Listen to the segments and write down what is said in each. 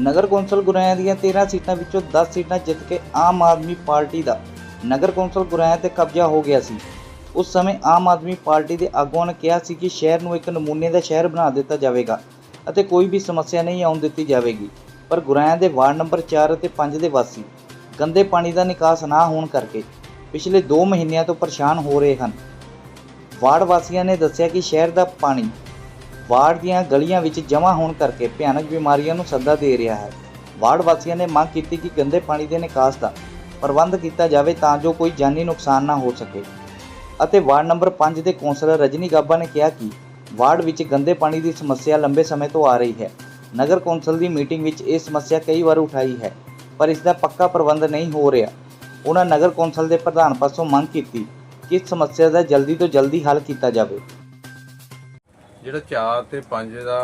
ਨਗਰ council ਗੁਰਾਇਆ ਦੀਆਂ 13 ਸੀਟਾਂ ਵਿੱਚੋਂ 10 ਸੀਟਾਂ ਜਿੱਤ ਕੇ ਆਮ ਆਦਮੀ ਪਾਰਟੀ ਦਾ ਨਗਰ ਕੌਂਸਲ ਗੁਰਾਇਆ ਤੇ ਕਬਜ਼ਾ ਹੋ ਗਿਆ ਸੀ। ਉਸ ਸਮੇਂ ਆਮ ਆਦਮੀ ਪਾਰਟੀ ਦੇ ਆਗੂਆਂ ਨੇ ਕਿਹਾ ਸੀ ਕਿ ਸ਼ਹਿਰ ਨੂੰ ਇੱਕ ਨਮੂਨੇ ਦਾ ਸ਼ਹਿਰ ਬਣਾ ਦਿੱਤਾ ਜਾਵੇਗਾ ਅਤੇ ਕੋਈ ਵੀ ਸਮੱਸਿਆ ਨਹੀਂ ਆਉਣ ਦਿੱਤੀ ਜਾਵੇਗੀ, ਪਰ ਗੁਰਾਇਆ ਦੇ ਵਾਰਡ ਨੰਬਰ 4 ਅਤੇ 5 ਦੇ ਵਾਸੀ ਗੰਦੇ ਪਾਣੀ ਦਾ ਨਿਕਾਸ ਨਾ ਹੋਣ ਕਰਕੇ ਪਿਛਲੇ 2 ਮਹੀਨਿਆਂ ਤੋਂ ਪਰੇਸ਼ਾਨ ਹੋ ਰਹੇ ਹਨ। ਵਾਰਡ ਵਾਸੀਆਂ ਨੇ ਦੱਸਿਆ ਕਿ ਸ਼ਹਿਰ ਦਾ ਪਾਣੀ ਵਾਰਡ ਦੀਆਂ ਗਲੀਆਂ ਵਿੱਚ ਜਮ੍ਹਾਂ ਹੋਣ ਕਰਕੇ ਭਿਆਨਕ ਬਿਮਾਰੀਆਂ ਨੂੰ ਸੱਦਾ ਦੇ ਰਿਹਾ ਹੈ। ਵਾਰਡ ਵਾਸੀਆਂ ਨੇ ਮੰਗ ਕੀਤੀ ਕਿ ਗੰਦੇ ਪਾਣੀ ਦੇ ਨਿਕਾਸ ਦਾ ਪ੍ਰਬੰਧ ਕੀਤਾ ਜਾਵੇ ਤਾਂ ਜੋ ਕੋਈ ਜਾਨੀ ਨੁਕਸਾਨ ਨਾ ਹੋ ਸਕੇ। ਅਤੇ ਵਾਰਡ ਨੰਬਰ 5 ਦੇ ਕੌਂਸਲਰ ਰਜਨੀ ਗਾਬਾ ਨੇ ਕਿਹਾ ਕਿ ਵਾਰਡ ਵਿੱਚ ਗੰਦੇ ਪਾਣੀ ਦੀ ਸਮੱਸਿਆ ਲੰਬੇ ਸਮੇਂ ਤੋਂ ਆ ਰਹੀ ਹੈ। ਨਗਰ ਕੌਂਸਲ ਦੀ ਮੀਟਿੰਗ ਵਿੱਚ ਇਹ ਸਮੱਸਿਆ ਕਈ ਵਾਰ ਉਠਾਈ ਹੈ, ਪਰ ਇਸ ਦਾ ਪੱਕਾ ਪ੍ਰਬੰਧ ਨਹੀਂ ਹੋ ਰਿਹਾ। ਉਹਨਾਂ ਨਗਰ ਕੌਂਸਲ ਦੇ ਪ੍ਰਧਾਨ ਪਾਸੋਂ ਮੰਗ ਕੀਤੀ ਕਿ ਇਸ ਸਮੱਸਿਆ ਦਾ ਜਲਦੀ ਤੋਂ ਜਲਦੀ ਹੱਲ ਕੀਤਾ ਜਾਵੇ। ਜਿਹੜਾ 4 ਤੇ 5 ਦਾ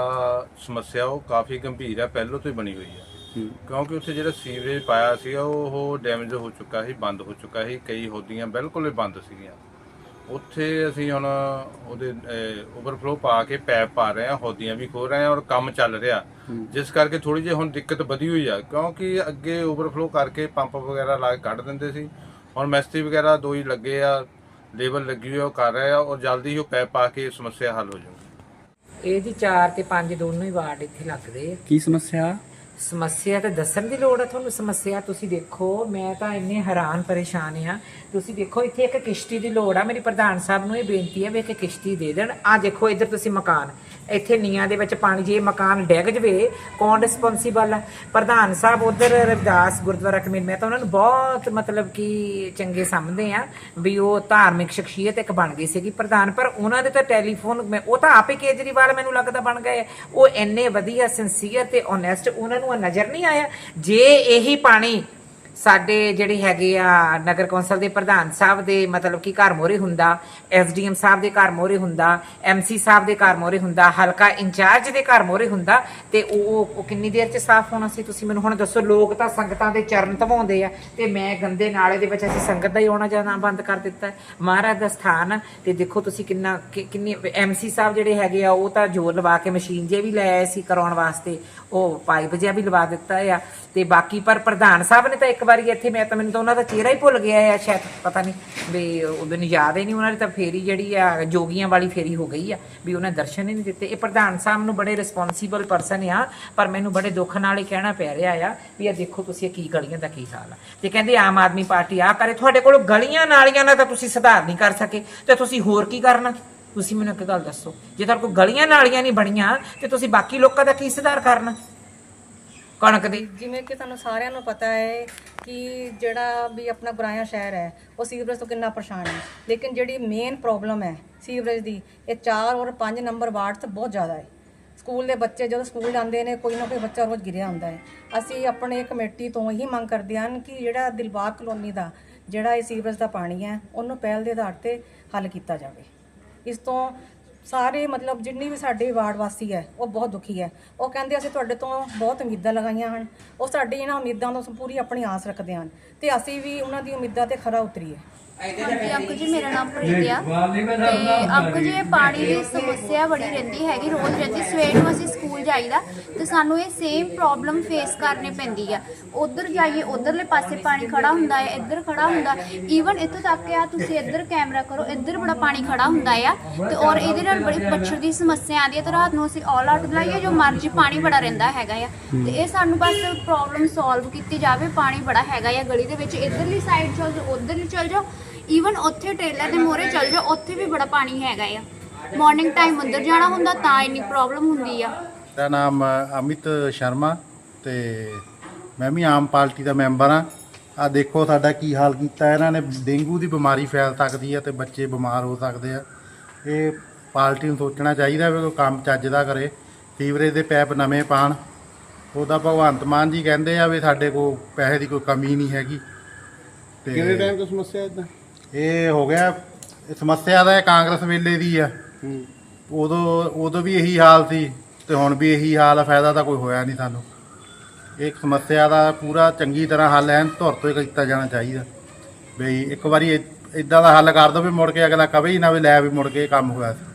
ਸਮੱਸਿਆ ਉਹ ਕਾਫੀ ਗੰਭੀਰ ਹੈ ਪਹਿਲਾਂ ਤੋਂ ਹੀ ਬਣੀ ਹੋਈ ਹੈ। ਕਿਉਂਕਿ ਉੱਥੇ ਜਿਹੜਾ ਸੀਵਰੇਜ ਪਾਇਆ ਸੀ ਉਹ ਡੈਮੇਜ ਹੋ ਚੁੱਕਾ ਸੀ ਬੰਦ ਹੋ ਚੁੱਕਾ ਸੀ ਕਈ ਹੋਦੀਆਂ ਬਿਲਕੁਲ ਹੀ ਬੰਦ ਸੀਗੀਆਂ। ਉੱਥੇ ਅਸੀਂ ਹੁਣ ਉਹਦੇ ਓਵਰਫਲੋ ਪਾ ਕੇ ਪੈਪ ਪਾ ਰਹੇ ਹਾਂ ਹੋਦੀਆਂ ਵੀ ਖੋ ਰਹੇ ਹਾਂ ਔਰ ਕੰਮ ਚੱਲ ਰਿਹਾ। ਜਿਸ ਕਰਕੇ ਥੋੜੀ ਜਿਹੀ ਹੁਣ ਦਿੱਕਤ ਵਧੀ ਹੋਈ ਆ ਕਿਉਂਕਿ ਅੱਗੇ ਓਵਰਫਲੋ ਕਰਕੇ ਪੰਪ ਵਗੈਰਾ ਲਾ ਕੇ ਕੱਢ ਦਿੰਦੇ ਸੀ। ਹੁਣ ਮਿਸਤਰੀ ਵਗੈਰਾ ਦੋ ਹੀ ਲੱਗੇ ਆ ਲੇਬਰ ਲੱਗੀ ਹੋਈ ਉਹ ਕਰ ਰਹੇ ਆ ਔਰ ਜਲਦੀ ਹੀ ਉਹ ਪੈਪ ਪਾ ਕੇ ਸਮੱਸਿਆ ਹੱਲ ਹੋ ਜਾਊਗੀ। ਇਹ ਜੀ 4 ਤੇ 5 ਦੋਨੋਂ ਹੀ ਵਾਰਡ ਇੱਥੇ ਲੱਗਦੇ ਆ। ਕੀ ਸਮੱਸਿਆ? ਸਮੱਸਿਆ ਤਾਂ ਦੱਸਣ ਦੀ ਲੋੜ ਹੈ ਤੁਹਾਨੂੰ ਸਮੱਸਿਆ ਤੁਸੀਂ ਦੇਖੋ, ਮੈਂ ਤਾਂ ਇੰਨੇ ਹੈਰਾਨ ਪਰੇਸ਼ਾਨ ਆ। ਤੁਸੀਂ ਦੇਖੋ, ਇੱਥੇ ਇੱਕ ਕਿਸ਼ਤੀ ਦੀ ਲੋੜ ਆ, ਮੇਰੀ ਪ੍ਰਧਾਨ ਸਾਹਿਬ ਨੂੰ ਇਹ ਬੇਨਤੀ ਹੈ ਵੀ ਇੱਕ ਕਿਸ਼ਤੀ ਦੇ ਦੇਣ। ਆ ਦੇਖੋ, ਇੱਧਰ ਤੁਸੀਂ ਮਕਾਨ, ਇੱਥੇ ਨੀਆਂ ਦੇ ਵਿੱਚ ਪਾਣੀ, ਜੇ ਮਕਾਨ ਡਿੱਗ ਜਵੇ, ਕੌਣ ਰਿਸਪੌਂਸੀਬਲ ਆ? ਪ੍ਰਧਾਨ ਸਾਹਿਬ ਉਧਰ, ਰਵਿਦਾਸ ਗੁਰਦੁਆਰਾ ਕਮੇਟੀ, ਮੈਂ ਤਾਂ ਉਹਨਾਂ ਨੂੰ ਬਹੁਤ ਮਤਲਬ ਕਿ ਚੰਗੇ ਸਮਝਦੇ ਆ ਵੀ ਉਹ ਧਾਰਮਿਕ ਸ਼ਖਸੀਅਤ ਇੱਕ ਬਣ ਗਈ ਸੀਗੀ ਪ੍ਰਧਾਨ, ਪਰ ਉਹਨਾਂ ਦੇ ਤਾਂ ਟੈਲੀਫੋਨ, ਮੈਂ, ਉਹ ਤਾਂ ਆਪੇ ਕੇਜਰੀਵਾਲ ਮੈਨੂੰ ਲੱਗਦਾ ਬਣ ਗਏ ਉਹ ਇੰਨੇ ਵਧੀਆ ਸਿੰਸੀਅਰ ਤੇ ਓਨੈਸਟ ਉਹਨਾਂ ਨੂੰ ਇਹ ਨਜ਼ਰ ਨਹੀਂ ਆਇਆ। ਜੇ ਇਹੀ ਪਾਣੀ ਸਾਡੇ ਜਿਹੜੇ ਹੈਗੇ ਆ ਨਗਰ ਕੌਂਸਲ ਦੇ ਪ੍ਰਧਾਨ ਸਾਹਿਬ ਦੇ ਮਤਲਬ ਕਿ ਘਰ ਮੋਰੇ ਹੁੰਦਾ, ਐਸਡੀਐਮ ਸਾਹਿਬ ਦੇ ਘਰ ਮੋਰੇ ਹੁੰਦਾ ਐਮਸੀ ਸਾਹਿਬ ਦੇ ਘਰ ਮੋਰੇ ਹੁੰਦਾ, ਹਲਕਾ ਇੰਚਾਰਜ ਦੇ ਘਰ ਮੋਰੇ ਹੁੰਦਾ, ਤੇ ਉਹ ਕਿੰਨੀ ਦੇਰ ਚ ਸਾਫ਼ ਹੋਣਾ ਸੀ ਤੁਸੀਂ ਮੈਨੂੰ ਹੁਣ ਦੱਸੋ? ਲੋਕ ਤਾਂ ਸੰਗਤਾਂ ਦੇ ਚਰਨ ਧਵਾਉਂਦੇ ਆ ਤੇ ਮੈਂ ਗੰਦੇ ਨਾਲੇ ਦੇ ਵਿੱਚ ਅਸੀਂ ਸੰਗਤ ਦਾ ਹੀ ਆਉਣਾ ਜਾਣਾ ਬੰਦ ਕਰ ਦਿੱਤਾ। ਮਹਾਰਾਜ ਦਾ ਸਥਾਨ ਆ ਤੇ ਦੇਖੋ ਤੁਸੀਂ ਕਿੰਨਾ, ਕਿ- ਕਿੰਨੀ ਐਮਸੀ ਸਾਹਿਬ ਜਿਹੜੇ ਹੈਗੇ ਆ, ਉਹ ਤਾਂ ਜੋਰ ਲਵਾ ਕੇ ਮਸ਼ੀਨ ਜੇ ਵੀ ਲੈ ਆਏ ਸੀ ਕਰਾਉਣ ਵਾਸਤੇ, ਉਹ ਪਾਈਪ ਜਿਹਾ ਵੀ ਲਵਾ ਦਿੱਤਾ ਆ। ਤੇ ਬਾਕੀ ਪਰ ਪ੍ਰਧਾਨ ਸਾਹਿਬ ਨੇ ਤਾਂ ਇੱਕ ਵਾਰੀ ਇੱਥੇ ਮੈਂ ਤਾਂ ਮੈਨੂੰ ਤਾਂ ਉਹਨਾਂ ਦਾ ਚਿਹਰਾ ਹੀ ਭੁੱਲ ਗਿਆ ਆ, ਸ਼ਾਇਦ ਪਤਾ ਨਹੀਂ ਵੀ ਉਹਦੇ ਯਾਦ ਹੀ ਨਹੀਂ, ਉਹਨਾਂ ਦੀ ਤਾਂ ਫੇਰੀ ਜਿਹੜੀ ਆ, ਜੋਗੀਆਂ ਵਾਲੀ ਫੇਰੀ ਹੋ ਗਈ ਆ, ਵੀ ਉਹਨੇ ਦਰਸ਼ਨ ਹੀ ਨਹੀਂ ਦਿੱਤੇ। ਇਹ ਪ੍ਰਧਾਨ ਸਾਹਿਬ ਨੂੰ ਬੜੇ ਰਿਸਪੌਂਸੀਬਲ ਪਰਸਨ ਆ, ਪਰ ਮੈਨੂੰ ਬੜੇ ਦੁੱਖ ਨਾਲ ਹੀ ਕਹਿਣਾ ਪੈ ਰਿਹਾ ਆ ਵੀ ਆ ਦੇਖੋ ਤੁਸੀਂ ਇਹ ਕੀ ਗਲੀਆਂ ਦਾ ਕੀ ਹਾਲ ਆ। ਤੇ ਕਹਿੰਦੇ ਆਮ ਆਦਮੀ ਪਾਰਟੀ ਆ ਕਰੇ, ਤੁਹਾਡੇ ਕੋਲ ਗਲੀਆਂ ਨਾਲੀਆਂ ਨਾਲ ਤਾਂ ਤੁਸੀਂ ਸੁਧਾਰ ਨਹੀਂ ਕਰ ਸਕੇ। ਤੇ ਤੁਸੀਂ ਹੋਰ ਕੀ ਕਰਨਾ? ਤੁਸੀਂ ਮੈਨੂੰ ਇੱਕ ਗੱਲ ਦੱਸੋ, ਜੇ ਤੁਹਾਡੇ ਕੋਲ ਗਲੀਆਂ ਨਾਲੀਆਂ ਨਹੀਂ ਬਣੀਆਂ, ਤੇ ਤੁਸੀਂ ਬਾਕੀ ਲੋਕਾਂ ਦਾ ਕੀ ਸੁਧਾਰ ਕਰਨਾ? ਕਣਕ ਦੀ। ਜਿਵੇਂ ਕਿ ਤੁਹਾਨੂੰ ਸਾਰਿਆਂ ਨੂੰ ਪਤਾ ਹੈ ਕਿ ਜਿਹੜਾ ਵੀ ਆਪਣਾ ਗੁਰਾਇਆ ਸ਼ਹਿਰ ਹੈ, ਉਹ ਸੀਵਰੇਜ ਤੋਂ ਕਿੰਨਾ ਪਰੇਸ਼ਾਨ ਹੈ। ਲੇਕਿਨ ਜਿਹੜੀ ਮੇਨ ਪ੍ਰੋਬਲਮ ਹੈ ਸੀਵਰੇਜ ਦੀ, ਇਹ 4 ਔਰ 5 ਨੰਬਰ ਵਾਰਡ ਤੋਂ ਬਹੁਤ ਜ਼ਿਆਦਾ ਹੈ। ਸਕੂਲ ਦੇ ਬੱਚੇ ਜਦੋਂ ਸਕੂਲ ਜਾਂਦੇ ਨੇ, ਕੋਈ ਨਾ ਕੋਈ ਬੱਚਾ ਰੋਜ਼ ਗਿਰਿਆ ਹੁੰਦਾ ਹੈ। ਅਸੀਂ ਆਪਣੇ ਕਮੇਟੀ ਤੋਂ ਇਹੀ ਮੰਗ ਕਰਦੇ ਹਾਂ ਕਿ ਜਿਹੜਾ ਦਿਲਬਾਗ ਕਲੋਨੀ ਦਾ, ਜਿਹੜਾ ਇਹ ਸੀਵਰੇਜ ਦਾ ਪਾਣੀ ਹੈ, ਉਹਨੂੰ ਪਹਿਲ ਦੇ ਆਧਾਰ ਤੇ ਹੱਲ ਕੀਤਾ ਜਾਵੇ। ਇਸ ਤੋਂ ਸਾਰੇ ਮਤਲਬ ਜਿੰਨੀ ਵੀ ਸਾਡੇ ਵਾਰਡ ਵਾਸੀ ਹੈ, ਉਹ ਬਹੁਤ ਦੁਖੀ ਹੈ। ਉਹ ਕਹਿੰਦੇ ਅਸੀਂ ਤੁਹਾਡੇ ਤੋਂ ਬਹੁਤ ਉਮੀਦਾਂ ਲਗਾਈਆਂ ਹਨ। ਉਹ ਸਾਡੀ ਇਹਨਾਂ ਉਮੀਦਾਂ ਤੋਂ ਪੂਰੀ ਆਪਣੀ ਆਸ ਰੱਖਦੇ ਹਨ ਤੇ ਅਸੀਂ ਵੀ ਉਹਨਾਂ ਦੀ ਉਮੀਦਾਂ ਤੇ ਖਰਾ ਉਤਰੀਏ। ਹਾਂਜੀ ਅੰਕਲ ਜੀ ਮੇਰਾ ਨਾਮ ਪ੍ਰੀਤੀ ਆ ਤੇ ਅੰਕਲ ਜੀ ਇਹ ਪਾਣੀ ਦੀ ਸਮੱਸਿਆ ਬੜੀ ਰਹਿੰਦੀ ਹੈਗੀ ਰੋਜ਼ ਰਹਿੰਦੀ ਸਵੇਰ ਨੂੰ ਅਸੀਂ ਸਕੂਲ ਜਾਈਦਾ ਤੇ ਸਾਨੂੰ ਇਹ ਸੇਮ ਪ੍ਰੋਬਲਮ ਫੇਸ ਕਰਨੀ ਪੈਂਦੀ ਆ। ਉਧਰ ਜਾਈਏ ਉਧਰਲੇ ਪਾਸੇ ਪਾਣੀ ਖੜਾ ਹੁੰਦਾ ਹੈ ਇੱਧਰ ਖੜਾ ਹੁੰਦਾ ਈਵਨ ਇੱਥੋਂ ਤੱਕ ਆ ਤੁਸੀਂ ਇੱਧਰ ਕੈਮਰਾ ਕਰੋ ਇੱਧਰ ਬੜਾ ਪਾਣੀ ਖੜਾ ਹੁੰਦਾ ਆ ਤੇ ਔਰ ਇਹਦੇ ਨਾਲ ਬੜੀ ਮੱਛਰ ਦੀ ਸਮੱਸਿਆ ਆਉਂਦੀ ਹੈ ਤੇ ਰਾਤ ਨੂੰ ਅਸੀਂ ਆਲ ਆਊਟ ਬੁਲਾਈਏ ਜੋ ਮਰਜ਼ੀ ਪਾਣੀ ਬੜਾ ਰਹਿੰਦਾ ਹੈਗਾ ਆ। ਤੇ ਇਹ ਸਾਨੂੰ ਬਸ ਪ੍ਰੋਬਲਮ ਸੋਲਵ ਕੀਤੀ ਜਾਵੇ ਪਾਣੀ ਬੜਾ ਹੈਗਾ ਆ ਗਲੀ ਦੇ ਵਿੱਚ। ਇੱਧਰਲੀ ਸਾਈਡ ਚਲ ਜਾਓ ਉਧਰਲੀ ਚਲ ਜਾਓ ਈਵਨ ਉੱਥੇ ਟ੍ਰੇਲਰ ਦੇ ਮੋਰੇ ਚਲ ਜਾਓ ਉੱਥੇ ਵੀ ਬੜਾ ਪਾਣੀ ਹੈਗਾ ਆ। ਮਾਰਨਿੰਗ ਟਾਈਮ ਅੰਦਰ ਜਾਣਾ ਹੁੰਦਾ ਤਾਂ ਇੰਨੀ ਪ੍ਰੋਬਲਮ ਹੁੰਦੀ ਆ। ਮੇਰਾ ਨਾਮ ਅਮਿਤ ਸ਼ਰਮਾ ਤੇ ਮੈਂ ਵੀ ਆਮ ਪਾਰਟੀ ਦਾ ਮੈਂਬਰ ਆ ਆ ਦੇਖੋ ਸਾਡਾ ਕੀ ਹਾਲ ਕੀਤਾ ਇਹਨਾਂ ਨੇ ਡੇਂਗੂ ਦੀ ਬਿਮਾਰੀ ਫੈਲ ਸਕਦੀ ਹੈ ਤੇ ਬੱਚੇ ਬਿਮਾਰ ਹੋ ਸਕਦੇ ਆ। ਇਹ ਪਾਰਟੀ ਨੂੰ ਸੋਚਣਾ ਚਾਹੀਦਾ ਵੀ ਕੋਈ ਕੰਮ ਚੱਜ ਦਾ ਕਰੇ ਸੀਵਰੇਜ ਦੇ ਪੈਪ ਨਵੇਂ ਪਾਣ। ਉਹਦਾ ਭਗਵੰਤ ਮਾਨ ਜੀ ਕਹਿੰਦੇ ਆ ਵੀ ਸਾਡੇ ਕੋਲ ਪੈਸੇ ਦੀ ਕੋਈ ਕਮੀ ਨਹੀਂ ਹੈਗੀ। ਤੇ ਕਿੰਨੇ ਟਾਈਮ ਤੋਂ ਸਮੱਸਿਆ ਇਦਾਂ ਇਹ ਹੋ ਗਿਆ ਇਹ ਸਮੱਸਿਆ ਇਹ ਕਾਂਗਰਸ ਵੇਲੇ ਦੀ ਆ। ਉਦੋਂ ਉਦੋਂ ਵੀ ਇਹੀ ਹਾਲ ਸੀ ਤੇ ਹੁਣ ਵੀ ਇਹੀ ਹਾਲ ਆ ਫਾਇਦਾ ਤਾਂ ਕੋਈ ਹੋਇਆ ਨਹੀਂ ਸਾਨੂੰ। ਇਹ ਸਮੱਸਿਆ ਦਾ ਪੂਰਾ ਚੰਗੀ ਤਰ੍ਹਾਂ ਹੱਲ ਐਨ ਧੁਰ ਤੋਂ ਹੀ ਕੀਤਾ ਜਾਣਾ ਚਾਹੀਦਾ। ਬਈ ਇੱਕ ਵਾਰੀ ਇਦਾਂ ਦਾ ਹੱਲ ਕਰ ਦੋ ਵੀ ਮੁੜ ਕੇ ਅਗਲਾ ਕਵੇ ਹੀ ਨਾ ਵੀ ਲੈ ਵੀ ਮੁੜ ਕੇ ਇਹ ਕੰਮ ਹੋਇਆ ਸੀ।